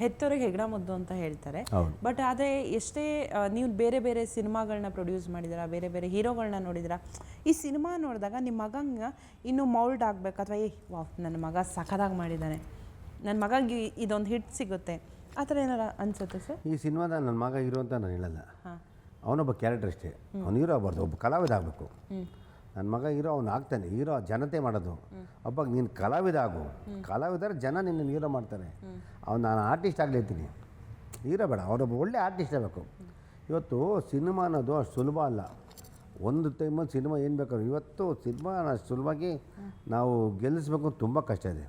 ಹೆತ್ತೋರಿಗೆ ಹೆಗ್ಡ ಮುದ್ದು ಅಂತ ಹೇಳ್ತಾರೆ. ಬಟ್ ಆದರೆ ಎಷ್ಟೇ ನೀವು ಬೇರೆ ಬೇರೆ ಸಿನಿಮಾಗಳನ್ನ ಪ್ರೊಡ್ಯೂಸ್ ಮಾಡಿದಿರಾ ಬೇರೆ ಬೇರೆ ಹೀರೋಗಳನ್ನ ನೋಡಿದಿರಾ ಈ ಸಿನಿಮಾ ನೋಡಿದಾಗ ನಿಮ್ಮ ಮಗಂಗೆ ಇನ್ನೂ ಮೌಲ್ಡ್ ಆಗಬೇಕು ಅಥವಾ ಏ ವಾವ್ ನನ್ನ ಮಗ ಸಖದಾಗಿ ಮಾಡಿದ್ದಾನೆ ನನ್ನ ಮಗಂಗೆ ಇದೊಂದು ಹಿಟ್ ಸಿಗುತ್ತೆ. ಆ ಥರ ಏನಾರ ಅನ್ಸುತ್ತೆ ಸರ್? ಈ ಸಿನಿಮಾದ ನನ್ನ ಮಗ ಹೀರೋ ಅಂತ ನಾನು ಹೇಳಲ್ಲ. ಅವನೊಬ್ಬ ಕ್ಯಾರೆಕ್ಟರ್ ಅಷ್ಟೇ. ಅವನು ಹೀರೋ ಆಗಬಾರ್ದು ಒಬ್ಬ ಕಲಾವಿದ ಆಗಬೇಕು. ನನ್ನ ಮಗ ಹೀರೋ ಅವ್ನು ಆಗ್ತಾನೆ. ಹೀರೋ, ಜನತೆ ಮಾಡೋದು. ಒಬ್ಬ ನೀನು ಕಲಾವಿದ ಆಗು. ಕಲಾವಿದರ ಜನ ನಿನ್ನ ಹೀರೋ ಮಾಡ್ತಾರೆ. ಅವ್ನು ನಾನು ಆರ್ಟಿಸ್ಟ್ ಆಗ್ಲಿರ್ತೀನಿ ಹೀರೋ ಬೇಡ, ಅವರೊಬ್ಬ ಒಳ್ಳೆ ಆರ್ಟಿಸ್ಟ್ ಆಗಬೇಕು. ಇವತ್ತು ಸಿನಿಮಾ ಅನ್ನೋದು ಅಷ್ಟು ಸುಲಭ ಅಲ್ಲ. ಒಂದು ಟೈಮಲ್ಲಿ ಸಿನಿಮಾ ಏನು ಬೇಕಾದ್ರು, ಇವತ್ತು ಸಿನಿಮಾ ಅಷ್ಟು ಸುಲಭವಾಗಿ ನಾವು ಗೆಲ್ಲಿಸ್ಬೇಕು ತುಂಬ ಕಷ್ಟ ಇದೆ.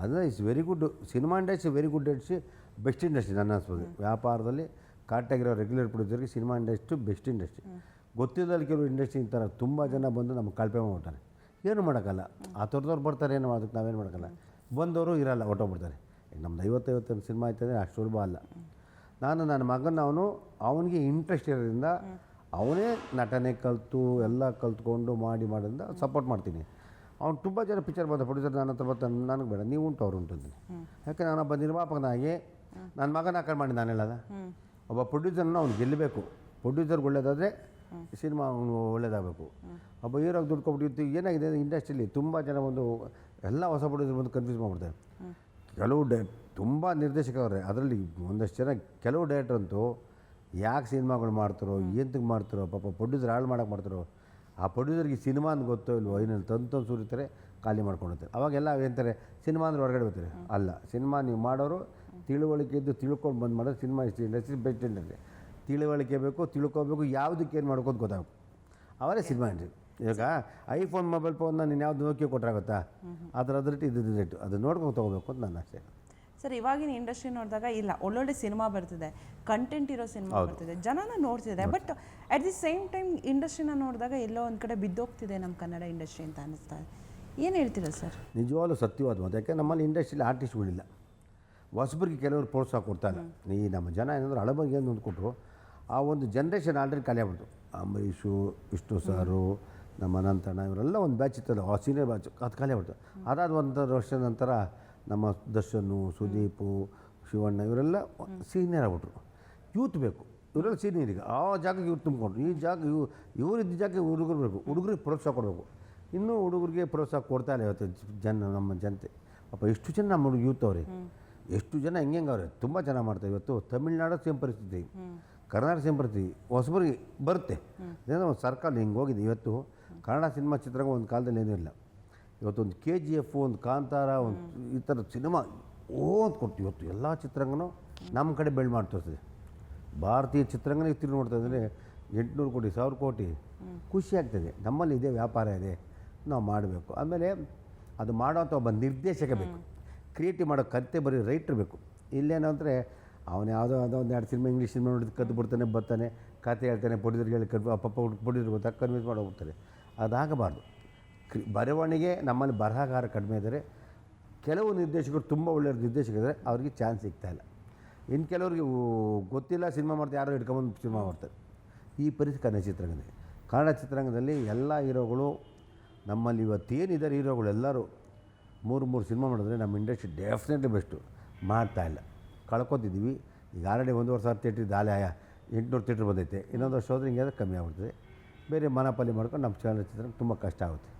ಅದನ್ನು it's very good cinema industry very good industry best industry ನನ್ನ ಅನ್ಸ್ಬೋದು. ವ್ಯಾಪಾರದಲ್ಲಿ ಕರೆಕ್ಟಾಗಿರೋ ರೆಗ್ಯುಲರ್ ಪ್ರೊಡ್ಯೂಸರ್ಗೆ ಸಿನಿಮಾ ಇಂಡಸ್ಟ್ರಿ ಬೆಸ್ಟ್ ಇಂಡಸ್ಟ್ರಿ ಗೊತ್ತಿಲ್ಲದಲ್ಲಿ ಕೆಲವು ಇಂಡಸ್ಟ್ರಿ ಥರ ತುಂಬ ಜನ ಬಂದು ನಮ್ಗೆ ಕಳಪೆ ಮಾಡ್ಬಿಡ್ತಾರೆ. ಏನು ಮಾಡೋಕ್ಕಲ್ಲ? ಆ ಥರದವ್ರು ಬರ್ತಾರೆ ಏನು ಮಾಡೋದಕ್ಕೆ ನಾವೇನು ಮಾಡೋಕ್ಕಲ್ಲ? ಬಂದವರು ಇರಲ್ಲ ಹೊಟ್ಟೋಗ್ಬಿಡ್ತಾರೆ ನಮ್ದು ಐವತ್ತೈವತ್ತು ಸಿನಿಮಾ ಆಯ್ತಂದರೆ ಅಷ್ಟು ಸುಲಭ ಅಲ್ಲ. ನಾನು ನನ್ನ ಮಗನ ಅವನು ಅವನಿಗೆ ಇಂಟ್ರೆಸ್ಟ್ ಇರೋದ್ರಿಂದ ಅವನೇ ನಟನೆ ಕಲಿತು ಎಲ್ಲ ಕಲ್ತ್ಕೊಂಡು ಮಾಡಿ ಮಾಡೋದ್ರಿಂದ ಸಪೋರ್ಟ್ ಮಾಡ್ತೀನಿ. ಅವ್ನು ತುಂಬ ಜನ ಪಿಕ್ಚರ್ ಬಂದ ಪ್ರೊಡ್ಯೂಸರ್ ನನ್ನ ಹತ್ರ ಬರ್ತಾನೆ ನನಗೆ ಬೇಡ ನೀವು ಉಂಟು ಅವ್ರು ಉಂಟು ಅಂತೀನಿ. ಯಾಕೆ ನಾನೊಬ್ಬ ನಿರ್ಮಾಪಕನಾಗಿ ನನ್ನ ಮಗನ ಹಾಕೊಂಡು ಮಾಡಿ ನಾನು ಹೇಳಲ್ಲ ಒಬ್ಬ ಪ್ರೊಡ್ಯೂಸರ್ನ ಅವ್ನು ಗೆಲ್ಲಬೇಕು. ಪ್ರೊಡ್ಯೂಸರ್ಗೆ ಒಳ್ಳೇದಾದರೆ ಸಿನಿಮಾ ಒಳ್ಳೇದಾಗಬೇಕು. ಒಬ್ಬ ಹೀರೋಗೆ ದುಡ್ಡು ಕೊಟ್ಬಿಟ್ಟು ಏನಾಗಿದೆ ಇಂಡಸ್ಟ್ರಿಲಿ ತುಂಬ ಜನ ಒಂದು ಎಲ್ಲ ಹೊಸ ಪ್ರೊಡ್ಯೂಸರ್ ಬಂದು ಕನ್ಫ್ಯೂಸ್ ಮಾಡ್ಬಿಡ್ತಾರೆ. ಕೆಲವು ಡೇ, ತುಂಬ ನಿರ್ದೇಶಕವ್ರೆ ಅದರಲ್ಲಿ ಒಂದಷ್ಟು ಜನ ಕೆಲವು ಡೈರೆಕ್ಟರ್ ಅಂತೂ ಯಾಕೆ ಸಿನಿಮಾಗಳು ಮಾಡ್ತಾರೋ ಎಂತಕ್ಕೆ ಮಾಡ್ತಾರೋ, ಪಾಪ ಪ್ರೊಡ್ಯೂಸರ್ ಹಾಳು ಮಾಡೋಕೆ ಮಾಡ್ತಾರೋ, ಆ ಪ್ರೊಡ್ಯೂಸರ್ಗೆ ಸಿನಿಮಾ ಅಂತ ಗೊತ್ತೋ ಇಲ್ವೋ ಏನಲ್ಲಿ ತಂದು ಸುರಿತಾರೆ, ಖಾಲಿ ಮಾಡ್ಕೊಂಡಿರ್ತಾರೆ ಅವಾಗೆಲ್ಲ ಏನಂತಾರೆ ಸಿನಿಮಾ ಅಂದ್ರೆ ಹೊರಗಡೆ ಬರ್ತಾರೆ. ಅಲ್ಲ, ಸಿನಿಮಾ ನೀವು ಮಾಡೋರು ತಿಳುವಳಿಕೆ ಇದ್ದು ತಿಳ್ಕೊಂಡು ಬಂದು ಮಾಡೋದು ಸಿನಿಮಾ ಇಂಡಸ್ಟ್ರಿ ಬೆಸ್ಟ್ ಇಂಡಸ್ಟ್ರಿ ತಿಳುವಳಿಕೆ ಬೇಕು ತಿಳ್ಕೊಬೇಕು ಯಾವುದಕ್ಕೆ ಏನು ಮಾಡ್ಕೋದು ಗೊತ್ತಾಗಬೇಕು. ಅವರೇ ಸಿನಿಮಾ ಇಂಡಸ್ಟ್ರಿ ಇವಾಗ ಐಫೋನ್ ಮೊಬೈಲ್ ಫೋನ್ನ ನೀನು ಯಾವ್ದು ನೋಕಿ ಕೊಟ್ರಾಗುತ್ತಾ ಅದ್ರ ಅದ್ರಟ್ಟು ಇದು ರೇಟು ಅದು ನೋಡ್ಕೊಂಡು ತೊಗೋಬೇಕು ಅಂತ ನನ್ನ ಆಸೆ. ಸರ್ ಇವಾಗಿನ ಇಂಡಸ್ಟ್ರಿ ನೋಡಿದಾಗ ಇಲ್ಲ ಒಳ್ಳೊಳ್ಳೆ ಸಿನಿಮಾ ಬರ್ತಿದೆ ಕಂಟೆಂಟ್ ಇರೋ ಸಿನಿಮಾ ಬರ್ತಿದೆ ಜನನ ನೋಡ್ತಿದೆ but at the same time ಇಂಡಸ್ಟ್ರಿನ ನೋಡಿದಾಗ ಎಲ್ಲೋ ಒಂದು ಕಡೆ ಬಿದ್ದೋಗ್ತಿದೆ ನಮ್ಮ ಕನ್ನಡ ಇಂಡಸ್ಟ್ರಿ ಅಂತ ಅನಿಸ್ತಾ ಇದೆ. ಏನು ಹೇಳ್ತೀರಾ ಸರ್? ನಿಜವಾಗ್ಲೂ ಸತ್ಯವಾದ ಮಾತು. ಯಾಕೆ ನಮ್ಮಲ್ಲಿ ಇಂಡಸ್ಟ್ರಿಲಿ ಆರ್ಟಿಸ್ಟ್ಗಳಿಲ್ಲ ಹೊಸಬರಿಗೆ ಕೆಲವರು ಪ್ರೋತ್ಸಾಹ ಕೊಡ್ತಾರೆ. ಈ ನಮ್ಮ ಜನ ಏನಂದ್ರೆ ಹಳಬರಿಗೆ ಏನು ಅಂದ್ಕೊಟ್ರು ಆ ಒಂದು ಜನ್ರೇಷನ್ ಆಲ್ರೆಡಿ ಖಾಲಿ ಆಗ್ಬಿಡ್ತು. ಅಂಬರೀಷು ವಿಷ್ಣು ಸಾರು ನಮ್ಮ ಅನಂತಣ್ಣ ಇವರೆಲ್ಲ ಒಂದು ಬ್ಯಾಚ್ ಇತ್ತಲ್ಲ ಆ ಸೀನಿಯರ್ ಬ್ಯಾಚ್ ಅದು ಖಾಲಿ ಆಗ್ಬಿಡ್ತು. ಅದಾದ ಒಂದು ವರ್ಷದ ನಂತರ ನಮ್ಮ ದರ್ಶನು ಸುದೀಪು ಶಿವಣ್ಣ ಇವರೆಲ್ಲ ಸೀನಿಯರ್ ಆಗ್ಬಿಟ್ರು. ಯೂತ್ ಬೇಕು. ಇವರೆಲ್ಲ ಸೀನಿಯರ್ ಈಗ. ಆ ಜಾಗಕ್ಕೆ ಇವ್ರು ತುಂಬಿಕೊಂಡ್ರು. ಈ ಜಾಗ ಇವ್ ಇವರಿದ್ದ ಜಾಗಕ್ಕೆ ಹುಡುಗರು ಬೇಕು. ಹುಡುಗರಿಗೆ ಪ್ರೋತ್ಸಾಹ ಕೊಡಬೇಕು. ಇನ್ನೂ ಹುಡುಗರಿಗೆ ಪ್ರೋತ್ಸಾಹ ಕೊಡ್ತಾ ಇಲ್ಲ ಇವತ್ತು ಜನ ನಮ್ಮ ಜನತೆ. ಪಾಪ ಎಷ್ಟು ಜನ ನಮ್ಮ ಯೂತ್ ಅವ್ರಿ? ಎಷ್ಟು ಜನ ಹೆಂಗೆ ಹೆಂಗೆ ಅವ್ರೆ? ತುಂಬ ಚೆನ್ನಾಗಿ ಮಾಡ್ತಾರೆ. ಇವತ್ತು ತಮಿಳ್ನಾಡು ಸೇಮ್ ಪರಿಸ್ಥಿತಿ. ಕರ್ನಾಟಕ ಸಿನಿಮಾ ಬರ್ತೀವಿ ಹೊಸಬರಿಗೆ ಬರುತ್ತೆ. ಏನೋ ಒಂದು ಸರ್ಕಲ್ ಹಿಂಗೆ ಹೋಗಿದೆ ಇವತ್ತು. ಕನ್ನಡ ಸಿನಿಮಾ ಚಿತ್ರ ಒಂದು ಕಾಲದಲ್ಲಿ ಏನೂ ಇಲ್ಲ. ಇವತ್ತು ಒಂದು ಕೆ ಜಿ ಎಫ್ ಒಂದು ಕಾಂತಾರ ಒಂದು ಈ ಥರ ಸಿನಿಮಾ ಓದ್ ಕೊಟ್ಟು ಇವತ್ತು ಎಲ್ಲ ಚಿತ್ರರಂಗನೂ ನಮ್ಮ ಕಡೆ ಬೆಳ್ ಮಾಡ್ತಿರ್ತದೆ ಭಾರತೀಯ ಚಿತ್ರರಂಗನೇ ತಿರುಗಿ ನೋಡ್ತಾ ಇದ್ದರೆ ಎಂಟುನೂರು ಕೋಟಿ ಸಾವಿರ ಕೋಟಿ ಖುಷಿ ಆಗ್ತದೆ. ನಮ್ಮಲ್ಲಿ ಇದೇ ವ್ಯಾಪಾರ ಇದೆ. ನಾವು ಮಾಡಬೇಕು. ಆಮೇಲೆ ಅದು ಮಾಡೋಂಥ ಒಬ್ಬ ನಿರ್ದೇಶಕ ಬೇಕು. ಕ್ರಿಯೇಟಿವ್ ಮಾಡೋ ಕತೆ ಬರೀ ರೈಟ್ರ್ ಬೇಕು. ಇಲ್ಲೇನು ಅಂದರೆ ಅವನು ಯಾವುದೋ ಯಾವುದೋ ಒಂದು ಎರಡು ಸಿನಿಮಾ ಇಂಗ್ಲೀಷ್ ಸಿನಿಮಾ ನೋಡಿದ್ರೆ ಕದ್ದು ಬಿಡ್ತಾನೆ ಬರ್ತಾನೆ ಕತೆ ಹೇಳ್ತಾನೆ ಪ್ರೊಡ್ಯೂಸರ್ಗೆ ಹೇಳಿ ಕನ್ ಅಪ್ಪ ಪ್ರೊಡ್ಯೂಸರ್ ಗೊತ್ತಾ ಕನ್ವಿನ್ಸ್ ಮಾಡಿ ಹೋಗ್ತಾರೆ ಅದಾಗಬಾರ್ದು. ಕ್ರಿ, ಬರವಣಿಗೆ ನಮ್ಮಲ್ಲಿ ಬರಹಗಾರ ಕಡಿಮೆ ಇದ್ದರೆ. ಕೆಲವು ನಿರ್ದೇಶಕರು ತುಂಬ ಒಳ್ಳೆಯ ನಿರ್ದೇಶಕರಿದ್ದಾರೆ, ಅವ್ರಿಗೆ ಚಾನ್ಸ್ ಸಿಗ್ತಾ ಇಲ್ಲ. ಇನ್ನು ಕೆಲವ್ರಿಗೆ ಗೊತ್ತಿಲ್ಲ ಸಿನಿಮಾ ಮಾಡ್ತಾರೆ ಯಾರೋ ಹಿಡ್ಕೊಂಬಂದು ಸಿನಿಮಾ ಮಾಡ್ತಾರೆ. ಈ ಪರಿಸ್ಥಿತಿ ಕನ್ನಡ ಚಿತ್ರರಂಗದಲ್ಲಿ. ಕನ್ನಡ ಚಿತ್ರರಂಗದಲ್ಲಿ ಎಲ್ಲ ಹೀರೋಗಳು, ನಮ್ಮಲ್ಲಿ ಇವತ್ತೇನಿದ್ದಾರೆ ಹೀರೋಗಳು ಎಲ್ಲರೂ, ಮೂರು ಮೂರು ಸಿನಿಮಾ ಮಾಡಿದ್ರೆ ನಮ್ಮ ಇಂಡಸ್ಟ್ರಿ ಡೆಫಿನೆಟ್ಲಿ ಬೆಸ್ಟು ಮಾಡ್ತಾ ಇಲ್ಲ. ಕಳ್ಕೊತಿದ್ದೀವಿ. ಈಗ ಆಲ್ರೆಡಿ ಒಂದೂವರೆ ಸಾವಿರ ಥಿಯೇಟ್ರ್ ಇದ್ದ ಆಲೆ ಎಂಟುನೂರು ಥಿಯೇಟ್ರ್ ಬಂದೈತೆ. ಇನ್ನೊಂದು ವರ್ಷ ಹೋದ್ರೆ ಹಿಂಗೆ ಕಮ್ಮಿ ಆಗ್ಬಿಡ್ತದೆ. ಬೇರೆ ಮನಪಲ್ಲಿ ಮಾಡ್ಕೊಂಡು ನಮ್ಮ ಚಲನಚಿತ್ರ ತುಂಬ ಕಷ್ಟ ಆಗುತ್ತೆ.